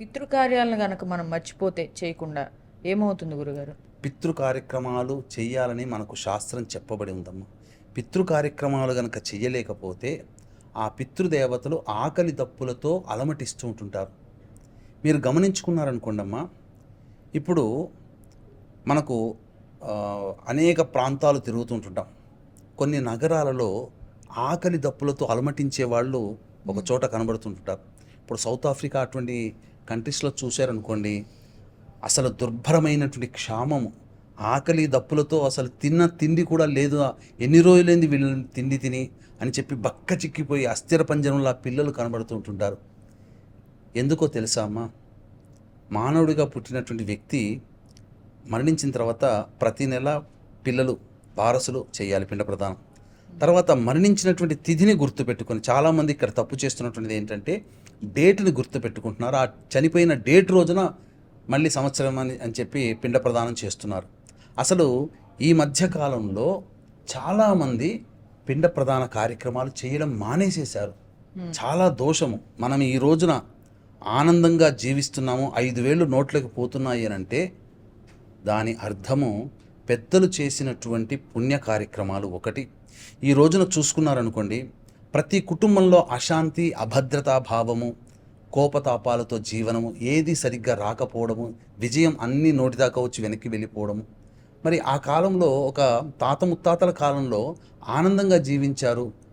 పితృకార్యాలను గనక మనం మర్చిపోతే చేయకుండా ఏమవుతుంది గురుగారు? పితృ కార్యక్రమాలు చేయాలని మనకు శాస్త్రం చెప్పబడి ఉందమ్మా. పితృ కార్యక్రమాలు గనక చెయ్యలేకపోతే ఆ పితృదేవతలు ఆకలి దప్పులతో అలమటిస్తూ ఉంటుంటారు. మీరు గమనించుకున్నారనుకోండమ్మా ఇప్పుడు మనకు అనేక ప్రాంతాలు తిరుగుతుంటుంటాం కొన్ని నగరాలలో ఆకలి దప్పులతో అలమటించే వాళ్ళు ఒక చోట కనబడుతుంటుంటారు ఇప్పుడు సౌత్ ఆఫ్రికా అటువంటి కంట్రీస్లో చూశారనుకోండి అసలు దుర్భరమైనటువంటి క్షామము ఆకలి దప్పులతో అసలు తిన్న తిండి కూడా లేదు ఎన్ని రోజులైంది వీళ్ళని తిండి తిని అని చెప్పి బక్క చిక్కిపోయి అస్థిర పంజరంలో ఆ పిల్లలు కనబడుతుంటుంటారు ఎందుకో తెలుసా అమ్మా? మానవుడిగా పుట్టినటువంటి వ్యక్తి మరణించిన తర్వాత ప్రతి నెల పిల్లలు వారసులు చేయాలి పిండ ప్రదానం తర్వాత మరణించినటువంటి తిథిని గుర్తుపెట్టుకొని చాలామంది ఇక్కడ తప్పు చేస్తున్నటువంటిది ఏంటంటే డేట్ని గుర్తుపెట్టుకుంటున్నారు. ఆ చనిపోయిన డేట్ రోజున మళ్ళీ సంవత్సరం అని అని చెప్పి పిండ ప్రదానం చేస్తున్నారు. అసలు ఈ మధ్య కాలంలో చాలామంది పిండ ప్రదాన కార్యక్రమాలు చేయడం మానేసేశారు. చాలా దోషము. మనం ఈ రోజున ఆనందంగా జీవిస్తున్నాము ఐదు వేలు నోట్లోకి పోతున్నాయి అని అంటే దాని అర్థము పెద్దలు చేసినటువంటి పుణ్య కార్యక్రమాలు ఒకటి. ఈ రోజున చూసుకున్నారనుకోండి ప్రతి కుటుంబంలో అశాంతి అభద్రతా భావము కోపతాపాలతో జీవనము ఏది సరిగ్గా రాకపోవడము విజయం అన్ని నోటిదాకా వచ్చి వెనక్కి వెళ్ళిపోవడము. మరి ఆ కాలంలో ఒక తాత ముత్తాతల కాలంలో ఆనందంగా జీవించారు.